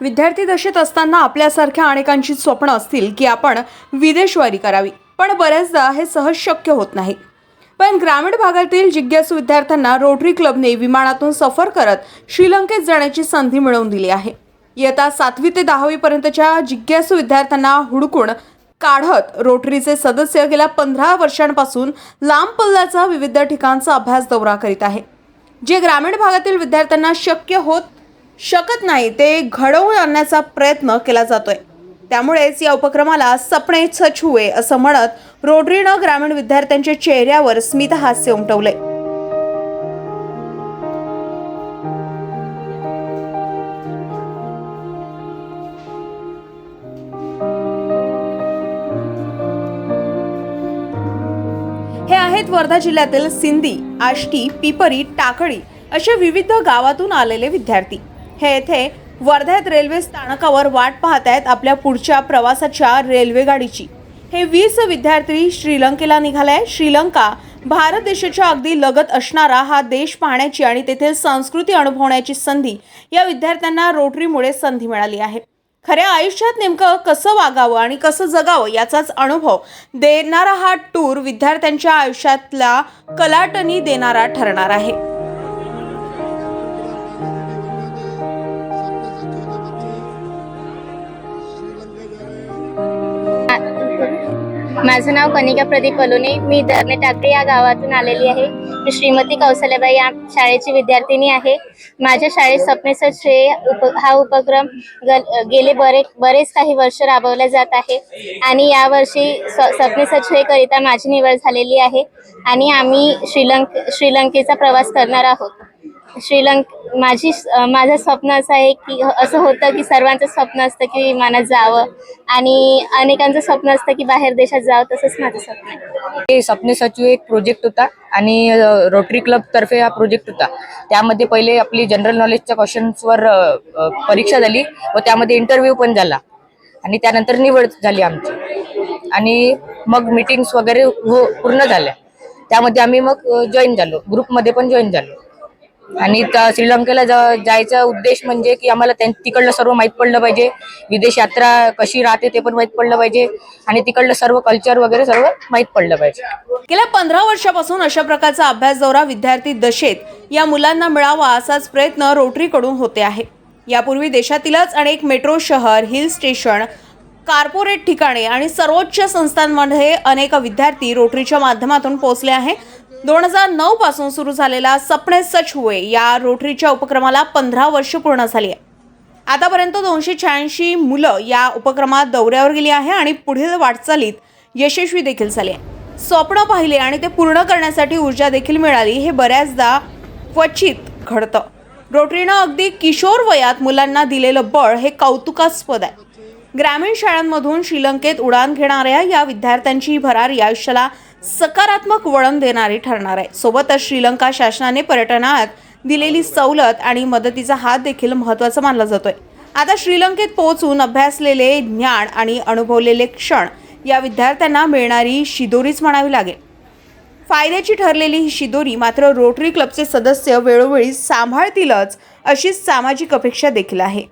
विद्यार्थी दशेत असताना आपल्यासारख्या अनेकांची स्वप्न असतील की आपण विदेशवारी करावी. पण बऱ्याचदा हे सहज शक्य होत नाही. पण ग्रामीण भागातील जिज्ञासू विद्यार्थ्यांना रोटरी क्लबने विमानातून सफर करत श्रीलंकेत जाण्याची संधी मिळवून दिली आहे. इयत्ता सातवी ते दहावीपर्यंतच्या जिज्ञासू विद्यार्थ्यांना हुडकून काढत रोटरीचे सदस्य गेल्या पंधरा वर्षांपासून लांब पल्ल्याचा विविध ठिकाणचा अभ्यास दौरा करीत आहे. जे ग्रामीण भागातील विद्यार्थ्यांना शक्य होत शकत नाही ते घडवून आणण्याचा प्रयत्न केला जातोय. त्यामुळेच या उपक्रमाला सपने सच असं म्हणत रोटरीनं ग्रामीण विद्यार्थ्यांच्या चेहऱ्यावर स्मित हास्य उमटवलंय. हे आहेत वर्धा जिल्ह्यातील सिंधी आष्टी पिपरी टाकळी अशा विविध गावातून आलेले विद्यार्थी. हे येथे वर्ध्यात रेल्वे स्थानकावर वाट पाहत आहेत आपल्या पुढच्या प्रवासाच्या रेल्वे गाडीची हे वीस विद्यार्थी श्रीलंकेला निघाले श्रीलंका भारत देशाच्या अगदी लगत असणारा हा देश पाहण्याची आणि तेथील संस्कृती अनुभवण्याची संधी या विद्यार्थ्यांना रोटरीमुळे संधी मिळाली आहे. खऱ्या आयुष्यात नेमकं कसं वागावं आणि कसं जगावं याचाच अनुभव देणारा हा टूर विद्यार्थ्यांच्या आयुष्यातला कलाटणी देणारा ठरणार आहे. माझं नाव कनिका प्रदीप कलोने मी धरणे टाकळी या गावातून आलेली आहे. मी श्रीमती कौशल्याबाई या शाळेची विद्यार्थिनी आहे. माझ्या शाळेत सपनेसच श्रेय उप हा उपक्रम ग- गेले बरे बरेच काही वर्ष राबवला जात आहे. आणि यावर्षी स सपने सच माझी निवड झालेली आहे. आणि आम्ही श्रीलंक श्रीलंकेचा प्रवास करणार आहोत. श्रीलंक माझी माझं स्वप्न असं आहे की असं होतं की सर्वांचं स्वप्न असतं की विमानात जावं आणि अनेकांचं स्वप्न असतं की बाहेर देशात जावं तसंच माझं स्वप्न आहे. हे सपने सचिव एक प्रोजेक्ट होता आणि रोटरी क्लब तर्फे हा प्रोजेक्ट होता. त्यामध्ये पहिले आपली जनरल नॉलेजच्या क्वेश्चन्सवर परीक्षा झाली व त्यामध्ये इंटरव्ह्यू पण झाला. आणि त्यानंतर निवड झाली आमची. आणि मग मीटिंग्स वगैरे हो पूर्ण झाल्या. त्यामध्ये आम्ही मग जॉईन झालो. ग्रुपमध्ये पण जॉईन झालो. आणि श्रीलंकेला जा- जायचा उद्देश म्हणजे की आम्हाला त्यां- तिकडलं सर्व माहीत पडलं पाहिजे. विदेश यात्रा कशी राहते ते पण माहीत पडलं पाहिजे. आणि तिकडलं सर्व कल्चर वगैरे सर्व माहीत पडलं पाहिजे. गेल्या पंधरा वर्षापासून अशा प्रकारचा अभ्यास दौरा विद्यार्थी दशेत या मुलांना मिळावा असाच प्रयत्न रोटरीकडून होते आहे. यापूर्वी देशातीलच अनेक मेट्रो शहर हिल स्टेशन कार्पोरेट ठिकाणे आणि सर्वोच्च संस्थांमध्ये अनेक विद्यार्थी रोटरीच्या माध्यमातून पोहोचले आहे. दोन हजार नऊ पासून सुरू झालेला सपने सच हुए या रोटरीच्या उपक्रमाला पंधरा वर्ष पूर्ण झाली आहे आतापर्यंत दोनशे शहाऐंशी मुलं या उपक्रमात दौऱ्यावर गेली आहे आणि पुढील वाटचालीत यशस्वी देखील झाली आहे स्वप्न पाहिले आणि ते पूर्ण करण्यासाठी ऊर्जा देखील मिळाली हे बऱ्याचदा क्वचित घडतं. रोटरीनं अगदी किशोर वयात मुलांना दिलेलं बळ हे कौतुकास्पद आहे. ग्रामीण शाळांमधून श्रीलंकेत उडान घेणाऱ्या या विद्यार्थ्यांची भरारी आयुष्याला सकारात्मक वळण देणारी ठरणार आहे. सोबतच श्रीलंका शासनाने पर्यटनात दिलेली सवलत आणि मदतीचा हात देखील महत्त्वाचा मानला जातोय. आता श्रीलंकेत पोहोचून अभ्यासलेले ज्ञान आणि अनुभवलेले क्षण या विद्यार्थ्यांना मिळणारी शिदोरीच म्हणावी लागेल. फायद्याची ठरलेली ही शिदोरी मात्र रोटरी क्लबचे सदस्य वेळोवेळी सांभाळतीलच अशी सामाजिक अपेक्षा देखील आहे.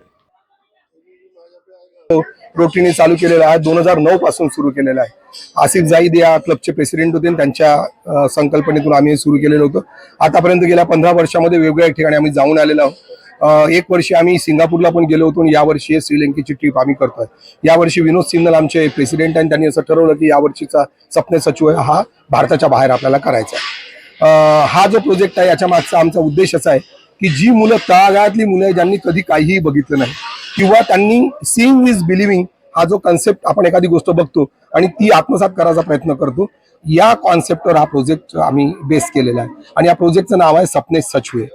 हो. रोटीने चालू केलेलं आहे. दोन हजार नऊ पासून सुरू केलेलं आहे. आसिफ जाईद या क्लबचे प्रेसिडेंट होते त्यांच्या संकल्पनेतून आम्ही सुरू केलेलं होतं. आतापर्यंत गेल्या पंधरा वर्षामध्ये वेगवेगळ्या ठिकाणी आम्ही जाऊन आलेलो आहोत. एक वर्षी आम्ही सिंगापूरला पण गेलो होतो आणि यावर्षी श्रीलंकेची ट्रिप आम्ही करतोय. यावर्षी विनोद सिन्नल आमचे प्रेसिडेंट आणि त्यांनी असं ठरवलं की यावर्षीचा सपने सचिव हा भारताच्या बाहेर आपल्याला करायचा आहे. हा जो प्रोजेक्ट आहे याच्या मागचा आमचा उद्देश असा आहे की जी मुलं तळागाळातली मुलं ज्यांनी कधी काहीही बघितलं नाही किंवा त्यांनी सीईंग इज बिलिव्हिंग हा जो कन्सेप्ट आपण एखादी गोष्ट बघतो आणि ती आत्मसात करायचा प्रयत्न करतो या कॉन्सेप्टवर हा प्रोजेक्ट आम्ही बेस केलेला आहे. आणि या प्रोजेक्टचं नाव आहे सपने सचवे.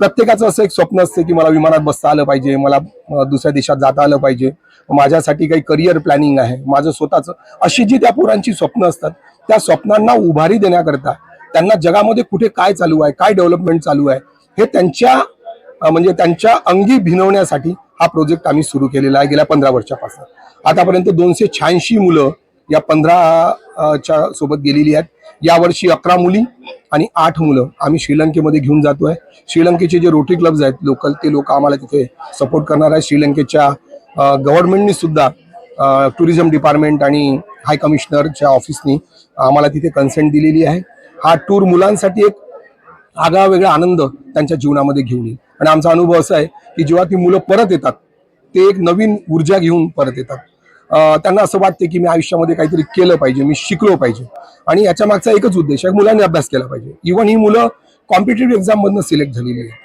प्रत्येकाचं असं एक स्वप्न असतं की मला विमानात बसता आलं पाहिजे मला दुसऱ्या देशात जाता आलं पाहिजे. माझ्यासाठी काही करिअर प्लॅनिंग आहे. माझं स्वतःचं अशी जी त्या पोरांची स्वप्न असतात त्या स्वप्नांना उभारी देण्याकरता त्यांना जगामध्ये कुठे काय चालू आहे काय डेव्हलपमेंट चालू आहे हे त्यांच्या म्हणजे त्यांच्या अंगी भिनवण्यासाठी हा प्रोजेक्ट आम्ही सुरू केलेला आहे गेल्या पंधरा वर्षापासून. आतापर्यंत दोनशे शहाऐंशी मुलं या पंधरा च्या सोबत गेलेली आहेत. यावर्षी अकरा मुली आणि आठ मुलं आम्ही श्रीलंकेमध्ये घेऊन जातोय. श्रीलंकेचे जे रोटरी क्लब्स आहेत लोकल ते लोक आम्हाला तिथे सपोर्ट करणार आहेत. श्रीलंकेच्या गव्हर्नमेंटनी सुद्धा टुरिझम डिपार्टमेंट आणि हाय कमिशनरच्या ऑफिसनी आम्हाला तिथे कन्सेंट दिलेली आहे. हा टूर मुलांसाठी एक आगळा वेगळा आनंद त्यांच्या जीवनामध्ये घेऊन येईल. आणि आमचा अनुभव असा आहे की जेव्हा ती मुलं परत येतात ते एक नवीन ऊर्जा घेऊन परत येतात. त्यांना असं वाटते की मी आयुष्यामध्ये काहीतरी केलं पाहिजे मी शिकलो पाहिजे. आणि याच्या मागचा एकच उद्देश आहे मुलांनी अभ्यास केला पाहिजे. इव्हन ही मुलं कॉम्पिटेटिव्ह एक्झाममधनं सिलेक्ट झालेली आहे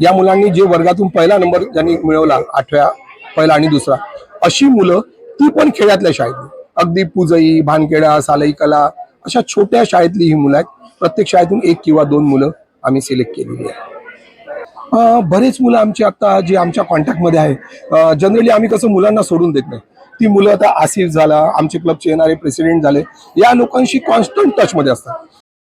या मुलांनी जे वर्गातून पहिला नंबर ज्यांनी मिळवला आठव्या पहिला आणि दुसरा अशी मुलं ती पण खेड्यातल्या शाळेतली. अगदी पुजई भानखेडा सालई कला अशा छोट्या शाळेतली ही मुलं आहेत. प्रत्येक शाळेतून एक किंवा दोन मुलं आम्ही सिलेक्ट केलेली आहे. बरेच मुलं आमची आता जे आमच्या कॉन्टॅक्टमध्ये आहे जनरली आम्ही कसं मुलांना सोडून देत नाही. ती मुलं आता आसिफ झाला आमचे क्लबचे येणारे प्रेसिडेंट झाले या लोकांशी कॉन्स्टंट टचमध्ये असतात.